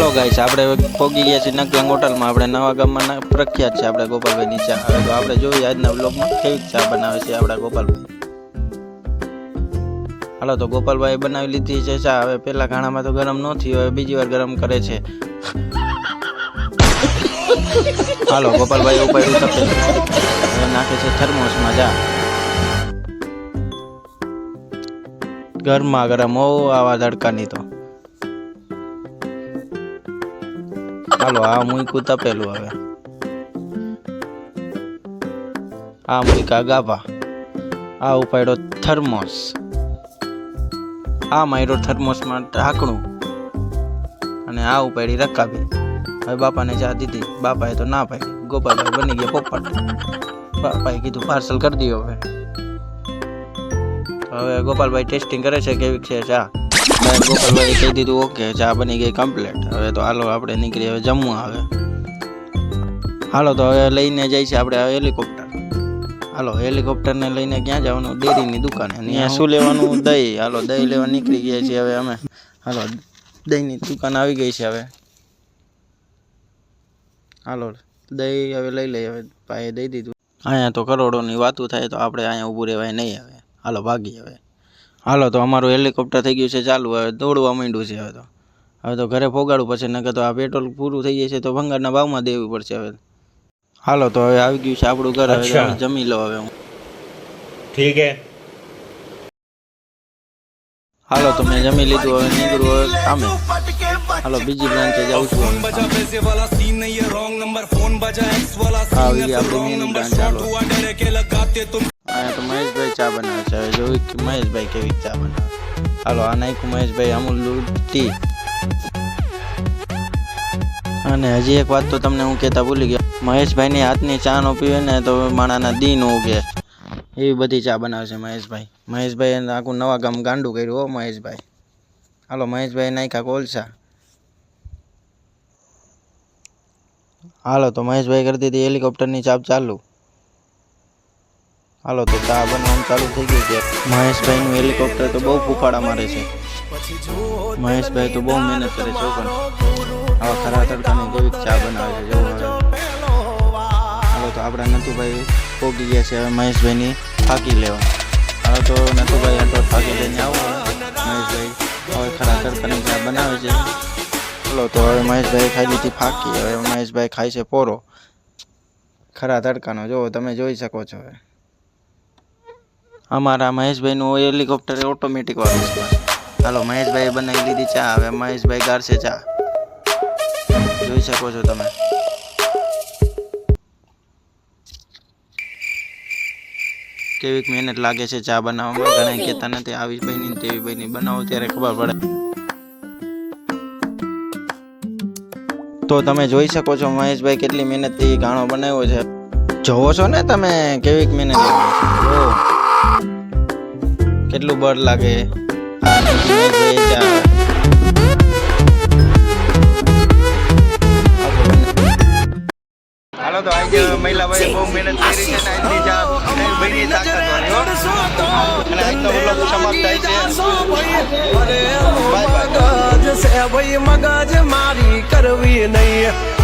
હાલો guys આપણે પોગી ગયા છીએ નકલંગ હોટલમાં. આપણે નવા ગામમાં પ્રખ્યાત છે આપણે ગોપાલભાઈની ચા હવે તો આપણે જોઈએ આજના બ્લોગમાં કેવી ચા બનાવે છે આપણા ગોપાલભાઈ. હાલો, તો ગોપાલભાઈ બનાવી લીધી છે ચા. હવે પહેલા ઘાણામાં તો ગરમ નથી હવે બીજી વાર ગરમ કરે છે. હાલો ગોપાલભાઈ ઉપાડ્યું તપે હવે નાખે છે થર્મોસમાં ચા ગરમા ગરમ હો આવા ધડકાની તો. હાલો આ મૂક્યું તપેલું હવે. આ મૂક્યા ગાભા? આ ઉપાડ્યો થર્મોસ. આ માર્યો થર્મોસમાં ઢાંકણું. અને આ ઉપાડી રકાબી. હવે બાપાને ચા દીધી. બાપાએ તો ના પાડી. ગોપાલભાઈ બની ગયા પોપટ. બાપાએ કીધું પાર્સલ કરી દો હવે. હવે ગોપાલભાઈ ટેસ્ટિંગ કરે છે, કેવી છે ચા? હવે ગોપાલભાઈ કહી દીધું, ઓકે, ચા બની ગઈ કમ્પ્લીટ હવે તો હાલો, આપણે નીકળી, હવે જમવા આવે. હાલો, તો હવે લઈને જાય છે આપણે હેલિકોપ્ટર હાલો હેલિકોપ્ટરને લઈને ક્યાં જવાનું? ડેરીની દુકાને. અહીંયા શું લેવાનું? દહીં. હાલો, દહીં લેવા નીકળી ગયા છીએ હવે અમે. હાલો, દહીંની દુકાન આવી ગઈ છે હવે. હાલો, દહીં હવે લઈ લઈએ. હવે ભાઈએ દઈ દીધું. અહીંયા તો કરોડોની વાતું થાય તો આપણે અહીંયા ઊભું રહેવાય નહીં હવે. હાલો ભાગી હવે. હાલો તો અમારું હેલિકોપ્ટર થઈ ગયું છે ચાલુ. હવે દોડવા માંડ્યું છે હવે તો. હવે તો ઘરે ફોગાડવું પડશે નકર તો આ પેટ્રોલ પૂરું થઈ જશે તો ભંગારના ભાવમાં દેવું પડશે હવે. હાલો તો હવે આવી ગયું છે આપણું ઘર. હવે જમી લો હવે હું. ઠીક હે. હાલો તો મેં જમી લીધું હવે નીકળું હવે કામે. હાલો બીજી બ્રાન્ચે જાઉં છું હવે આવી આપણી મેન બ્રાન્ચ હાલો અહીંયા તો મહેશભાઈ ચા બનાવે છે. હવે જોયું કે મહેશભાઈ કેવી ચા બનાવે હાલો, આ નાખ્યું મહેશભાઈ અમૂલ ટી. અને હજી એક વાત તો તમને હું કહેતા ભૂલી ગયો. મહેશભાઈની હાથની ચા નો પીવે ને તો માણાના દિન ઉગે. એવી બધી ચા બનાવે છે મહેશભાઈ. મહેશભાઈ એને આખું નવા ગામ ગાંડું કર્યું હો મહેશભાઈ. હાલો મહેશભાઈ નાખ્યા કોલસા. હાલો, તો મહેશભાઈ કરતી હતી હેલિકોપ્ટરની ચાપ ચાલુ. હાલો, તો ચા બનાવવાનું ચાલુ થઈ ગયું છે. મહેશભાઈનું હેલિકોપ્ટર તો બહુ ફૂફાડા મારે છે. મહેશભાઈ તો બહુ મહેનત કરે છે પણ. આવા ખરા તડકાની કોઈ ચા બનાવે છે હાલો, તો આપણા નથુભાઈ પોગી ગયા છે, હવે મહેશભાઈની ફાકી લેવા. હાલો, તો નથુભાઈ આટલો ફાકી લઈને આવો. મહેશભાઈ હવે ખરા તડકાની ચા બનાવે છે. ચાલો તો હવે મહેશભાઈ ખાઈ લીધી ફાકી, હવે મહેશભાઈ ખાય છે પોરો. ખરા તડકાનો જો તમે જોઈ શકો છો હવે. અમારા મહેશભાઈનું હેલિકોપ્ટર ઓટોમેટિક વાળું છે. હાલો મહેશભાઈ બનાવી લીધી ચા. હવે મહેશભાઈ ગાળશે ચા. જોઈ શકો છો તમે. કેવીક મહેનત લાગે છે ચા બનાવવામાં. ઘણા કહેતા નથી, આવી બની તેવી બહેની બનાવો ત્યારે ખબર પડે. તો તમે જોઈ શકો છો મહેશભાઈ કેટલી મહેનતથી ગાણો બનાવ્યો છે. જોવો છો ને તમે કેવીક મહેનત લાગે છે? કેટલું બળ લાગે? હાલો તો આજે મહિલાભાઈ બહુ મહેનત કરી છે ને આજની ચા ભાઈની તાકાત વાળી. હો અને આજનો વ્લોગ સમાપ્ત થાય છે. બાય બાય મગજ છે ભાઈ મગજ મારી કરવી નહીં.